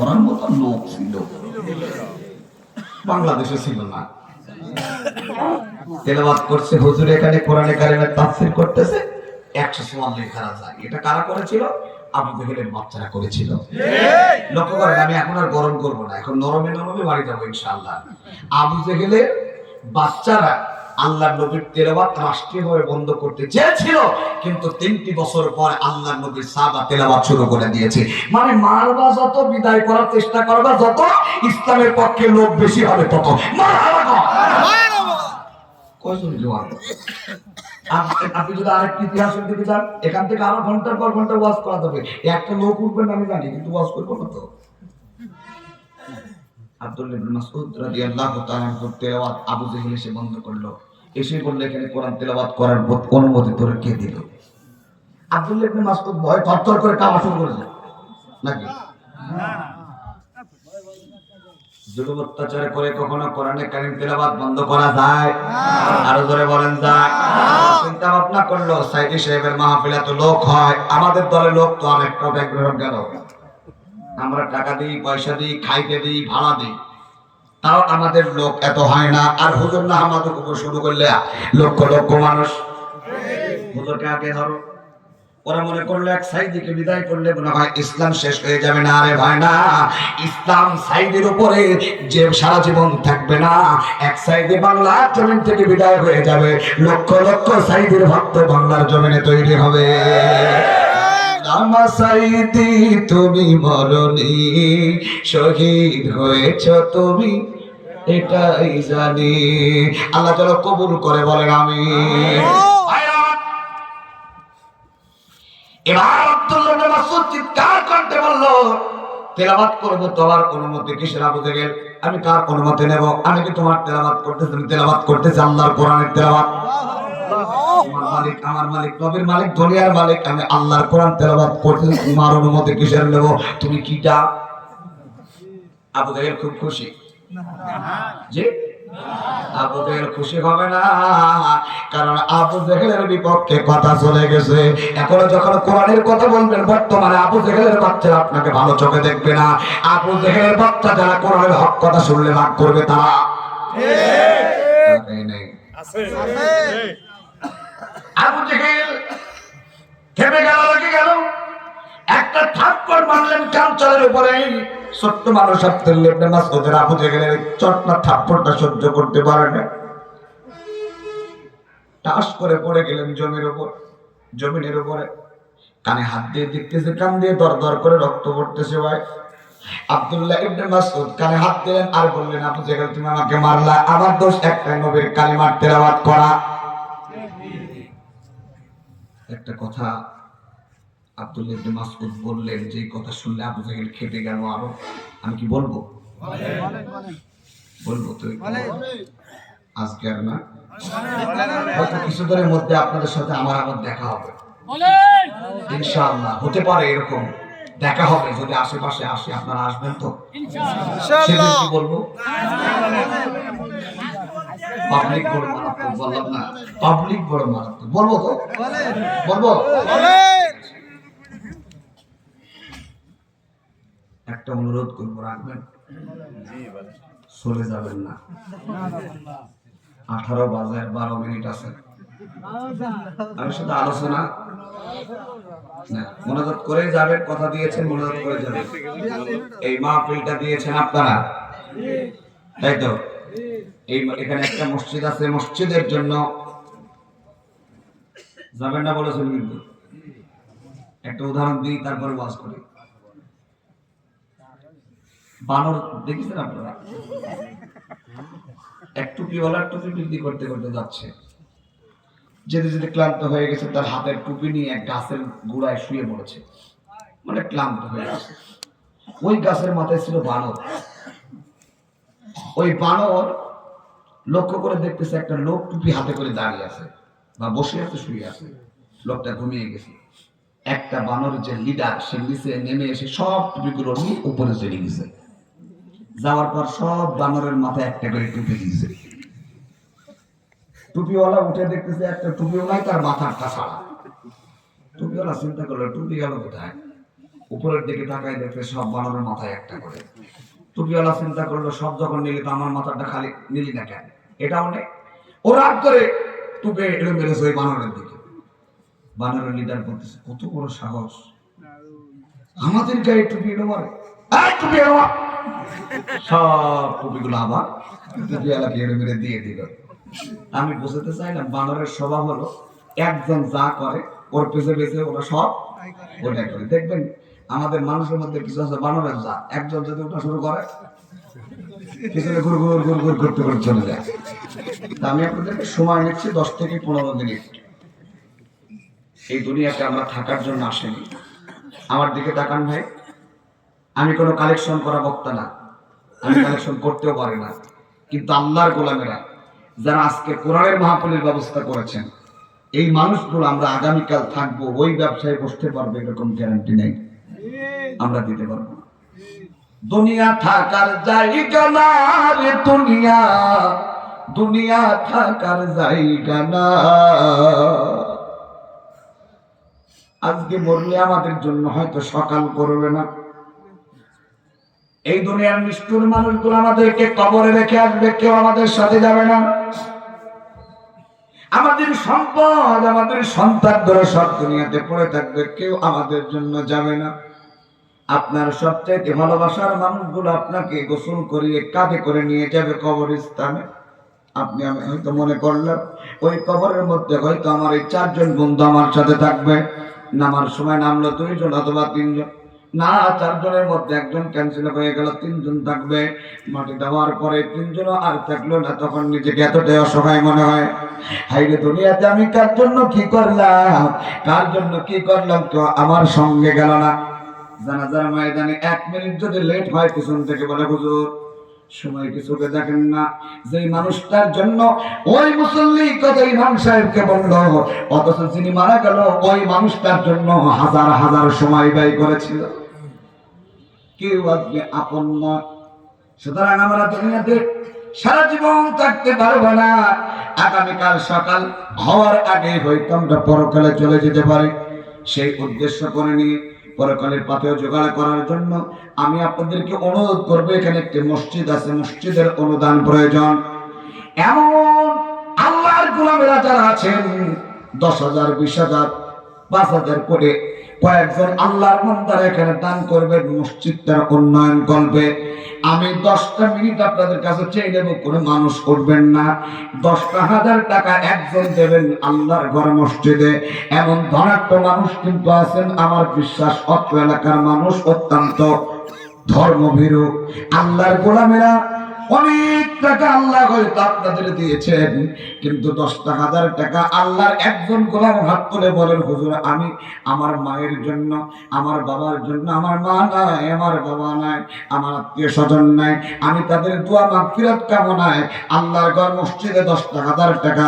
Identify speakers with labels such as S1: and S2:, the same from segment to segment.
S1: করার মতো লোক ছিল। বাংলাদেশে ছিল না। তেলাওয়াত করছে, হুজুর এখানে কোরআনে কারিমের তাফসীর করতেছে, একশো চুয়াল্লিশ লেখা যায় এটা কারা করেছিল? আবু জেহেলের বাচ্চারা করেছিল। লক্ষ্য করেন, আমি এখন আর গরম করব না। এখন নরমে নরমে বাড়ি যাব ইনশাআল্লাহ। আবু জেহেলের বাচ্চারা আল্লাহ নবীর তেলাওয়াত রাষ্ট্রীয়ভাবে বন্ধ করতে চেয়েছিল, কিন্তু তিনটি বছর পর আল্লাহ নবীর সাদা তেলাওয়াত শুরু করে দিয়েছে। মানে মারবা যত, বিদায় করার চেষ্টা করবা যত, ইসলামের পক্ষে লোক বেশি হবে তত। আপনি যদি আরেকটি ইতিহাসের দিকে যান এখান থেকে আরও ঘণ্টার পর ঘণ্টা ওয়াজ করা যাবে। একটা লোক উঠবেন আমি জানি, কিন্তু ওয়াজ করব না তো। ইবনে মাসউদ রাদিয়াল্লাহু তাআলা তেলাওয়াত আবু জেহেল এসে বন্ধ করল। এসে বললে এখানে কোরআন তেলাবাদ করার অনুমতি তোর কে দিল? আব্দুল্লাহ ইবনে মাসউদ ভয় থরথর করে কাঁপা শুরু করেছে। নাকি? জুলুম অত্যাচার করে কখনো কোরআনে কারিম তেলাওয়াত বন্ধ করা যায়? আরও জোরে বলেন যায়। চিন্তা ভাবনা করল, সাইদি সাহেবের মাহফিলে তো লোক হয়, আমাদের দলে লোক তো অনেকটা ব্যাকগ্রাউন্ড গেল আমরা টাকা দিই, পয়সা দিই, খাইতে দিই, ভাড়া দিই। তাও আমাদের লোক এত হয় না। আর হুজুর না আমাদের উপর শুরু করলে লক্ষ লক্ষ মানুষ। হুজুরকে আগে ধরো। ওরা মনে করল এক সাইদিকে বিদায় করলে মনে হয় ইসলাম শেষ হয়ে যাবে না আরে ভাই না। ইসলাম সাইদের উপরে যে সারা জীবন থাকবে না, এক সাইদে বাংলার জমিন থেকে বিদায় হয়ে যাবে। লক্ষ লক্ষ সাইদের ভক্ত বাংলার জমিনে তৈরি হবে। আমার সাইদি তুমি মরণি। শহীদ হয়েছ তুমি, এটাই জানি। আল্লাহ যেন কবুল করে বলেন আমি এবার আব্দুল্লাহ মাসউদ চিৎকার করতে বলল, তেলাওয়াত করব তোমার অনুমতি কিসের? জেহেল, আমি কার অনুমতি নেব? আমি কি তোমার তেলাওয়াত করতেছি? তেলাওয়াত করতেছি আল্লাহর কোরআনের আমার মালিক আমার মালিক নবীর মালিক দুনিয়ার মালিক আমি আল্লাহর কোরআন তেলাওয়াত করতেছি তোমার অনুমতি কিসের নেব? তুমি কিটা? আবু জেহেল খুব খুশি। জি? আবু জেহেল খুশি হবে না কারণ আবু জেহেলের বিপক্ষে কথা চলে গেছে। এখনও যখন কোরআনের কথা বলবেন বর্তমানে আবু জেহেলের বাচ্চারা আপনাকে ভালো চোখে দেখবে না। আবু জেহেলের বাচ্চা যারা কোরআনের হক কথা শুনলে রাগ করবে তারা। এই নেই। আবু জেহেল থেমে গেল, লেগে গেল। একটা থাপ্পড় মারলেন কাঞ্চলের উপরে। ছোট্ট মানুষ আব্দুল্লাহ ইবনে মাসউদের আবু জেহেলের চটনা থাপ্পড়টা সহ্য করতে পারে না। টাস করে পড়ে গেলেন জমির উপর, জমিনের উপরে। কানে হাত দিয়ে দেখতেছে, কান দিয়ে দর দর করে রক্ত পড়তেছে ভাই। আব্দুল্লাহ ইবনে মাসউদ কানে হাত দিলেন আর বললেন, আবু জেহেল, তুমি আমাকে মারলা। আমার দোষ একটা নবীর কালিমার তেলাওয়াত করা। একটা কথা আব্দুল্লাহ ইবনে মাসউদ বললেন যে কথা শুনলে আবু জেহেল খেপে গেল আরও। আমি কি বলব? বলব তুই আজকে আর না? হয়তো কিছুদিনের মধ্যে আপনাদের সাথে আমার আবার দেখা হবে। ইনশাআল্লাহ, হতে পারে এরকম। দেখা হবে, যদি আশেপাশে আসে আপনারা আসবেন তো। বলব? পাবলিক বড় মারাত্মক বললাম না। পাবলিক বড় মারাত্মক। বলব তো? বলব? একটা অনুরোধ করব রাখবেন? চলে যাবেন না। আঠারো বাজে আর বারো মিনিট আছে। আমি শুধু আলোচনা। মনোযোগ করে যাবেন কথা দিয়েছেন মনোযোগ করে যাবেন। এই মাহফিলটা দিয়েছেন আপনারা। তাই তো। এই এখানে একটা মসজিদ আছে, মসজিদের জন্য যাবেন না বলেছেন কিন্তু। একটা উদাহরণ দিই, তারপরে করি। বানর দেখেছেন আপনারা? এক টুপি করতে করতে যাচ্ছে। যেতে যেতে ক্লান্ত হয়ে গেছে, তার হাতের টুপি নিয়ে এক গাছের গোড়ায় শুয়ে পড়েছে। মানে ক্লান্ত হয়ে গেছে। ওই গাছের মাথায় ছিল বানর। ওই বানর লক্ষ্য করে দেখতেছে একটা লোক টুপি হাতে করে দাঁড়িয়ে আছে বা বসে আছে, শুয়ে আছে। লোকটা ঘুমিয়ে গেছে। একটা বানর যে লিডার সে নিচে নেমে এসে সব টুপিগুলো নিয়ে উপরে চলে গেছে। যাওয়ার পর সব বানরের মাথায় একটা করে টুপি দিয়েছে। টুপিওয়ালা উঠে দেখতেছে একটা টুপিও নাই, তার মাথারটা ছাড়া টুপিওয়ালা চিন্তা করল, টুপি গেল কোথায়? উপরের দিকে তাকায় দেখতে সব বানরের মাথায় একটা করে। টুপিওয়ালা চিন্তা করল সব যখন নিলি তো আমার মাথাটা খালি নিলি না কেন? এটাও নেই ও রাগ করে টুপে এড়ে মেরেছে ওই বানরের দিকে। বানরের লিডার বলতেছে কত বড় সাহস। আমাদের গায়ে টুপি এলো মারে? টুপি সব টুপিগুলো আবার টুপিওয়ালাকে এড়ে মেরে দিয়ে দিল। আমি বুঝতে চাইলাম বানরের স্বভাব হলো একজন যা করে ওর পেছে পেছে ওরা সব ওটা করে। দেখবেন আমাদের মানুষের মধ্যে কিছু আছে বানরের যা একজন যদি ওটা শুরু করে, পিছনে ঘুর ঘুর ঘুর ঘুর করতে করে চলে যায়। তা আমি আপনাদেরকে সময় নিচ্ছি দশ থেকে পনেরো মিনিট। এই দুনিয়াতে আমরা থাকার জন্য আসেনি। আমার দিকে তাকান ভাই। আমি কোনো কালেকশন করা বক্তা না। আমি কালেকশন করতেও পারি না। কিন্তু আল্লাহর গোলামেরা যারা আজকে কোরআনের মাহফিলের ব্যবস্থা করেছেন, এই মানুষগুলো আমরা আগামীকাল থাকব, ওই ব্যবসায় বসতে পারবে, এরকম গ্যারান্টি নেই। আমরা দিতে পারব। দুনিয়া থাকার জায়গা না রে দুনিয়া। দুনিয়া থাকার জায়গা না। আজকে মরলে আমাদের জন্য হয়তো সকাল করবে না। এই দুনিয়ার নিষ্ঠুর মানুষগুলো আমাদেরকে কবরে রেখে আসবে, কেউ আমাদের সাথে যাবে না। আমাদের সম্পদ, আমাদের সন্তান ধরে সব দুনিয়াতে পড়ে থাকবে, কেউ আমাদের জন্য যাবে না। আপনার সবচেয়ে ভালোবাসার মানুষগুলো আপনাকে গোসল করিয়ে কাঁধে করে নিয়ে যাবে কবরস্থানে। আপনি আমি হয়তো মনে করলাম, ওই কবরের মধ্যে হয়তো আমার এই চারজন বন্ধু আমার সাথে থাকবে। নামার সময় নামলো দুইজন অথবা তিনজন। না, চারজনের মধ্যে একজন ক্যান্সেল হয়ে গেল, তিনজন থাকবে। মাটি দেওয়ার পরে তিনজনও আর থাকল না, তখন নিজেকে এতটাই অসহায় মনে হয়। হাইরে দুনিয়াতে আমি কার জন্য কি করলাম? কার জন্য কি করলাম তো আমার সঙ্গে গেল না। জানাজার ময়দানে এক মিনিট যদি লেট হয় পিছন থেকে বলে, হুজুর, সময় কিছুকে দেখেন না। যেই মানুষটার জন্য ওই মুসল্লি কথা ইমাম সাহেবকে বলল, অথচ যিনি মারা গেল, ওই মানুষটার জন্য হাজার হাজার সময় ব্যয় করেছিল। কেউ আজকে আপন নয়। সুতরাং আমরা দুনিয়াতে সারা জীবন থাকতে পারব না। আগামীকাল সকাল হওয়ার আগে হয়তো আমরা পরকালে চলে যেতে পারি। সেই উদ্দেশ্য করে নিয়ে পরকালের পাথেও জোগাড় করার জন্য আমি আপনাদেরকে অনুরোধ করব, এখানে একটি মসজিদ আছে, মসজিদের অনুদান প্রয়োজন। এমন আল্লাহর গোলামেরা যারা আছেন, দশ হাজার, বিশ হাজার, পাঁচ হাজার করে কয়েকজন আল্লাহর মন্দার এখানে দান করবেন মসজিদটার উন্নয়ন করবে। আমি দশটা মিনিট আপনাদের কাছে চেয়ে নেব, কোনো মানুষ করবেন না। দশটা হাজার টাকা একজন দেবেন আল্লাহর ঘর মসজিদে। এমন ধনাত্ম মানুষ কিন্তু আছেন, আমার বিশ্বাস অত্র এলাকার মানুষ অত্যন্ত ধর্মভীরু। আল্লাহর গোলামেরা অনেক টাকা আল্লাহ হয়তো আপনাদের দিয়েছেন, কিন্তু দশটা হাজার টাকা আল্লাহর একজন গোলাম হাত তুলে বলেন, হুজুর, আমি আমার মায়ের জন্য, আমার বাবার জন্য, আমার মা নাই, আমার বাবা নাই, আমার আত্মীয় স্বজন নাই, আমি তাদের দোয়া মাগফিরাত কামনায় আল্লাহর ঘর মসজিদে দশটা হাজার টাকা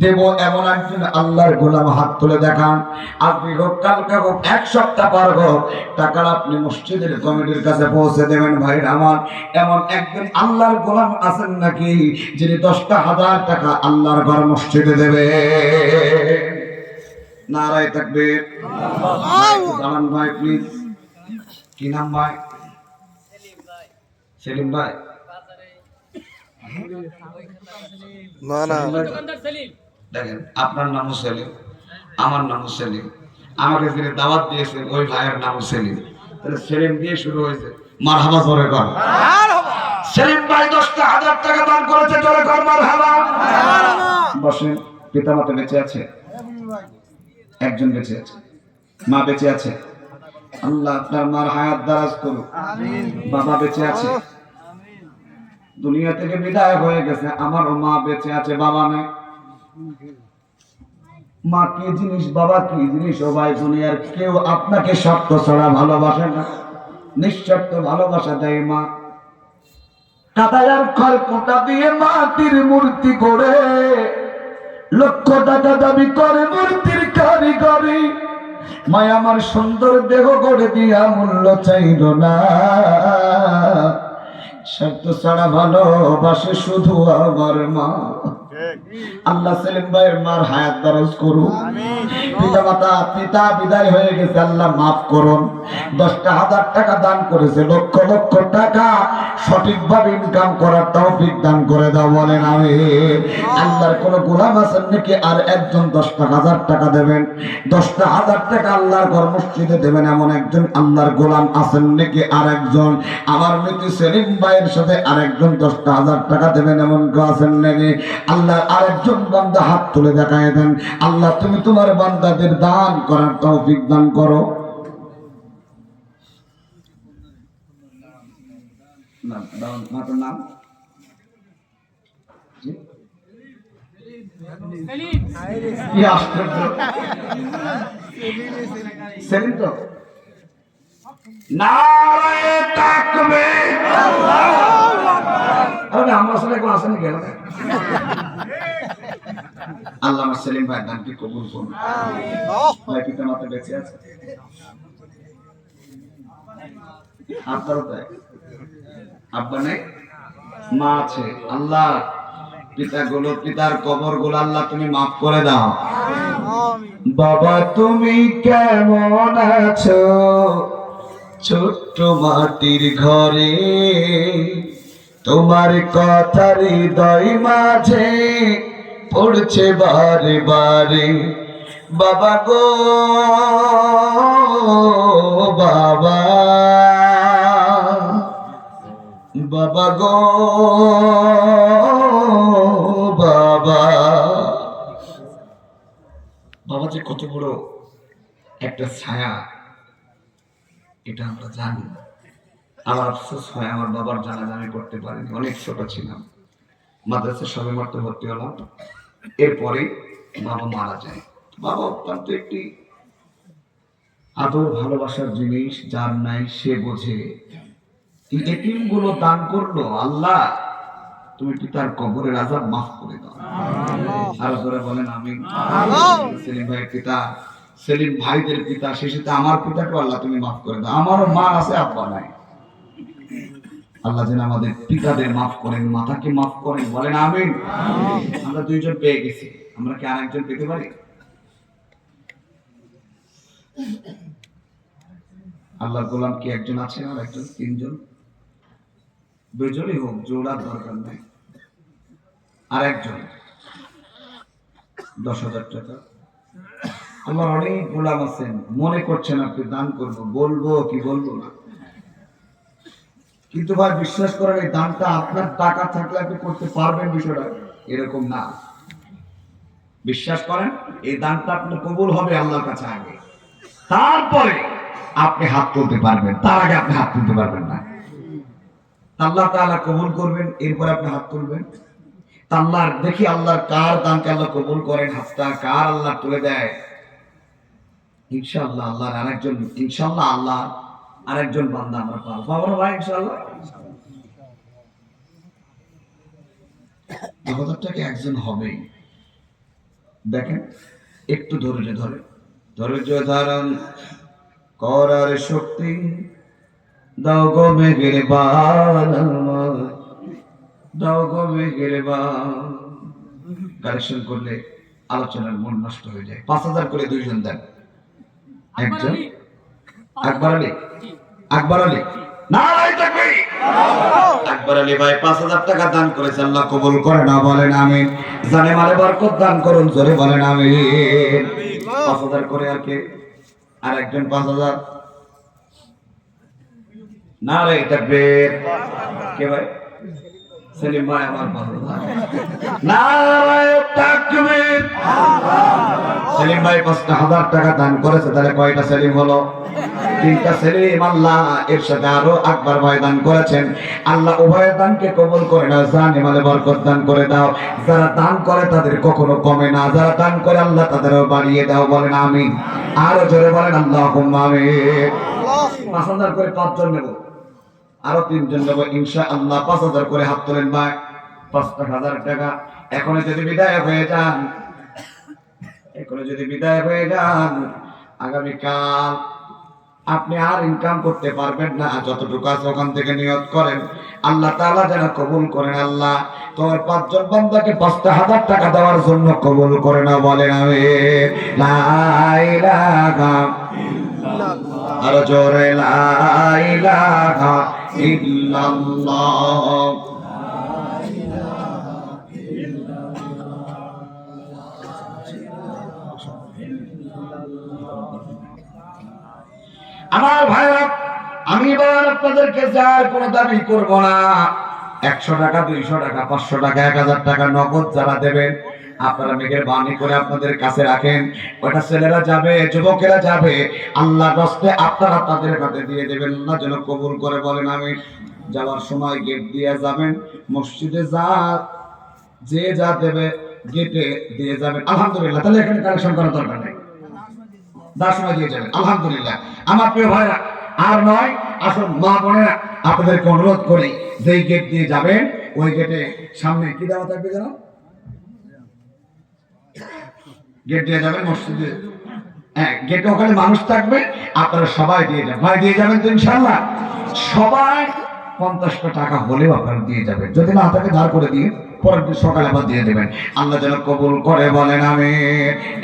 S1: দেব এমন একজন আল্লাহর গোলাম হাত তুলে দেখান। আপনি হোক কালকে হোক এক সপ্তাহ পর হোক টাকা আপনি মসজিদের কমিটির কাছে পৌঁছে দেবেন ভাই আমার এমন একজন আল্লাহর গোলাম আছেন নাকি যিনি দশটা হাজার টাকা আল্লাহর ঘর মসজিদে দেবে? নারায় থাকবে দাঁড়ান ভাই প্লিজ কি নাম ভাই? সেলিম ভাই।
S2: না না।
S1: দেখেন, আপনার নামও সেলিম, আমার নামও সেলিম। আমাকে যিনি দাওয়াত দিয়েছেন, ওই ভাইয়ের নামও সেলিম। তাহলে সেলিম দিয়ে শুরু হয়েছে। মার হাবা জোরে কর। সেলিম ভাই দশটা হাজার টাকা দান করেছে, জোরে কর মার বসেন পিতা মাতা বেঁচে আছে? একজন বেঁচে আছে। মা বেঁচে আছে? আল্লাহ আপনার মার হায়াত দারাজ করুক। বাবা বেঁচে আছে? দুনিয়া থেকে বিদায় হয়ে গেছে। আমারও মা বেঁচে আছে, বাবা নেই। মা, কি জিনিস বাবা, কি জিনিস? ও ভাই, দুনিয়ার কেউ আপনাকে ছাড়া ভালোবাসে না। ভালোবাসা দেয় মা। কাদায়ার খড় কোটা দিয়ে মাটির মূর্তি করে লক্ষ টাকা দাবি করে মূর্তির কারিগরি। মায় আমার সুন্দর দেহ গড়ে দিয়া মূল্য চাইল না। শর্ত ছাড়া ভালোবাসে শুধু আমার মা। আল্লাহ সেলিম ভাইয়ের মার হায়াত দারাজ করুক। পিতা বিদায় হয়ে গেছে, আল্লাহ মাফ করুন। দশটা হাজার টাকা দান করেছে, লক্ষ লক্ষ টাকা সঠিকভাবে ইনকাম করার তৌফিক দান করে দাও, বলেন আমি। আল্লাহর গোলাম আছেন নাকি? আর একজন দশটা হাজার টাকা দেবেন। দশটা হাজার টাকা আল্লাহর ঘর মসজিদে দেবেন, এমন একজন আল্লাহর গোলাম আছেন নাকি? আর একজন আমার মৃত্যু সেলিম ভাইয়ের সাথে আরেকজন দশটা হাজার টাকা দেবেন, এমন কেউ আছেন নাকি? আল্লাহর আরেকজন বান্দা হাত তুলে দেখায় দেন। আল্লাহ, তুমি তোমার বান্দাদের দান করার তৌফিক দান করো। আমরা কেউ আসেনি কেন আল্লাহ আমার সেলিম ভাই দানকে কবুল করুন। ভাই পিতা মাতা বেঁচে আছে? আপনারও তাই আব্বা নেই? মা আছে। আল্লাহ পিতা গুলো পিতার কবরগুলো আল্লাহ তুমি মাফ করে দাও। বাবা তুমি কেমন আছো? ছোট্ট মাটির ঘরে তোমার কথা হৃদয় মাঝে পড়ছে বারে বারে। বাবা গো, বাবা। বাবা গো, বাবা। বাবা যে কত বড় একটা ছায়া, এটা আমরা জানি। আমার আফসোস হয়, আমার বাবার জানাজা আমি করতে পারিনি। অনেক ছোট ছিলাম। মাদ্রাসা সবে মাত্র ভর্তি হলাম। এরপরে বাবা মারা যায়। বাবা অত্যন্ত একটি আদর ভালোবাসার জিনিস যার নাই সে বোঝে। গুলো দান করল আল্লাহ। তুমি পিতার কবরের আজাব মাফ করে দাও। আরও করে বলেন আমি সেলিম ভাইয়ের পিতা সেলিম ভাইদের পিতা শেষেতে আমার পিতাকে আল্লাহ তুমি মাফ করে দাও। আমারও মা আছে আব্বা নাই। আল্লাহ যেন আমাদের পিতাদের মাফ করেন মাতাকে মাফ করেন বলেন আমিন। আমরা দুইজন পেয়ে গেছি। আমরা কি আরেকজন পেতে পারি? আল্লাহর গোলাম কি একজন আছে আর একজন? তিনজন? দুজনই হোক জোড়ার দরকার নাই। আর একজন? দশ হাজার টাকা। আমার অনেক গোলাম আছেন। মনে করছেন আপনি দান করব বলব কি বলব না। কিন্তু ভাই, বিশ্বাস করেন, এই দানটা আপনার টাকা থাকলে আপনি করতে পারবেন বিষয়টা। এরকম না। বিশ্বাস করেন, এই দানটা আপনার কবুল হবে আল্লাহর কাছে আগে। তারপরে আপনি হাত তুলতে পারবেন। তার আগে আপনি হাত তুলতে পারবেন না। আল্লাহ তাআলা কবুল করবেন, এরপর আপনি হাত তুলবেন। তা আল্লাহর, দেখি আল্লাহর কার দানকে আল্লাহ কবুল করেন, হাতটা কার আল্লাহ তুলে দেয়? ইনশাআল্লাহ, আল্লাহর আরেকজন, ইনশাআল্লাহ আল্লাহ আরেকজন বান্দা আমরা পাবো। পাবো না ভাই ইনশাআল্লাহ? আমাদেরটাকে একজন হবেই। দেখেন একটু ধৈর্য ধরে। ধৈর্য ধারণ করার শক্তি দাও গো মেঘের দাও গো মেঘের বাল কালেকশন করলে আলোচনার মন নষ্ট হয়ে যায়। পাঁচ হাজার করে দুইজন দেন। একজন ভাই, পাঁচ হাজার টাকা করেছে করে না বলেন আমি জানে করুন আমি হাজার করে আর আর একজন পাঁচ হাজার? না কে ভাই? পাঁচ হাজার। তাকবীর। সেলিম ভাই পাঁচটা হাজার টাকা দান করেছে, তাহলে কয়টা সেলিম হলো? তিনটা সেলিম আল্লাহ এর সাথে আরও আকবর ভাই দান করেছেন। আল্লাহ উভয় দানকে কবুল করে না জান ইমালে বরকত দান করে দাও। যারা দান করে তাদের কখনো কমে না, যারা দান করে আল্লাহ তাদেরও বাড়িয়ে দাও, বলেন আমিন। আরও জোরে বলেন আল্লাহ আমিন। পাঁচ হাজার করে পাঁচজন নেব। আরও তিনজন নেব ইনশা আল্লাহ পাঁচ হাজার করে হাত তোলেন ভাই। পাঁচটা হাজার টাকা। এখন যদি বিদায় হয়ে যান, এখন যদি বিদায় হয়ে যান, আগামীকাল আপনি আর ইনকাম করতে পারবেন না, যতটুকু আছে ওখান থেকে নিয়ত করেন। আল্লাহ তাআলা যেন কবুল করেন, আল্লাহ তোমার পাঁচজন বান্দাকে পাঁচটা হাজার টাকা দেওয়ার জন্য কবুল করে না বলেন আমি। আর জোরে, লা ইলাহা ইল্লাল্লাহ। আমার ভাইরা, আমি এবার আপনাদেরকে যার কোনো দাবি করব না। একশো টাকা, দুইশো টাকা, পাঁচশো টাকা, এক হাজার টাকা নগদ যারা দেবেন, আপনারা মেঘের বাণী করে আপনাদের কাছে রাখেন। ওটা ছেলেরা যাবে, যুবকেরা যাবে, আল্লাহ রস্তে আপনারা তাদের কাছে দিয়ে দেবেন আল্লাহ যেন কবুল করে বলেন আমি। যাওয়ার সময় গেট দিয়ে যাবেন, মসজিদে যা, যে যা দেবে গেটে দিয়ে যাবেন। আলহামদুলিল্লাহ, তাহলে এখানে কালেকশন করার দরকার নেই। দাস সময় দিয়ে যাবেন আলহামদুলিল্লাহ। আমার প্রিয় ভাইরা, আর নয়, আসুন মা বোনেরা, আপনাদেরকে অনুরোধ করি, যেই গেট দিয়ে যাবেন, ওই গেটে সামনে কি দেওয়া থাকবে যেন? গেট দিয়ে যাবেন, মসজিদে। হ্যাঁ গেটে ওখানে মানুষ থাকবে, আপনারা সবাই দিয়ে যাবেন। ভাই, দিয়ে যাবেন তো ইনশাল্লাহ সবাই পঞ্চাশটা টাকা হলেও আপনারা দিয়ে যাবেন। যদি না তাকে ধার করে দিয়ে পরের দিন সকালে আবার দিয়ে দেবেন। আল্লাহ যেন কবুল করে বলেন আমি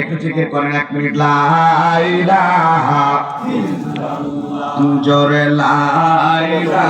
S1: একটু চেকে করেন, এক মিনিট লাইলা জোরে লাইলা